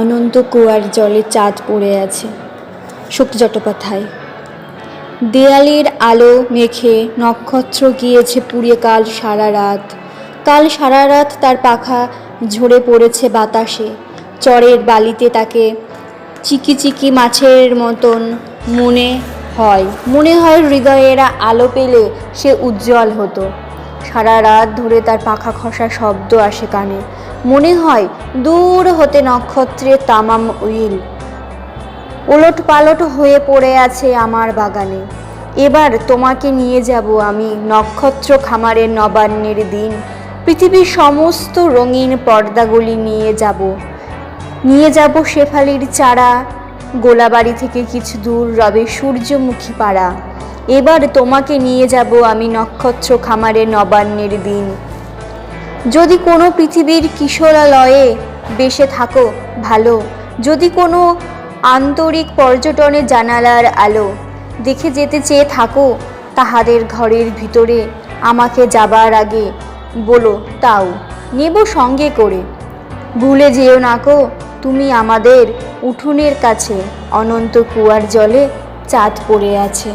অনন্ত কুয়ার জলে চাঁদ পড়ে আছে। শক্তি চট্টোপাধ্যায়। দেয়ালের আলো মেখে নক্ষত্র গিয়েছে পুড়িয়ে কাল সারা রাত। কাল সারা রাত তার পাখা ঝরে পড়েছে বাতাসে। চরের বালিতে তাকে চিকি চিকি মাছের মতন মনে হয়। মনে হয় হৃদয়েরা আলো পেলে সে উজ্জ্বল হতো। সারা রাত ধরে তার পাখা খসা শব্দ আসে কানে। মনে হয় দূর হতে নক্ষত্রের তামাম উইল। ওলট পালট হয়ে পড়ে আছে আমার বাগানে। এবার তোমাকে নিয়ে যাব আমি নক্ষত্র খামারের নবান্নের দিন। পৃথিবীর সমস্ত রঙিন পর্দাগুলি নিয়ে যাব। নিয়ে যাব শেফালির চারা। গোলাবাড়ি থেকে কিছু দূর রবে সূর্যমুখী পাড়া। এবার তোমাকে নিয়ে যাব আমি নক্ষত্র খামারের নবান্নের দিন। যদি কোনো পৃথিবীর কিশোরালয়ে বেসে থাকো, ভালো। যদি কোনো আন্তরিক পর্যটনে জানালার আলো দেখে যেতে চেয়ে থাকো, তাহাদের ঘরের ভিতরে আমাকে যাবার আগে বলো, তাও। নেব সঙ্গে করে। ভুলে যেও না কো তুমি আমাদের উঠোনের কাছে অনন্ত কুয়ার জলে চাঁদ পড়ে আছে।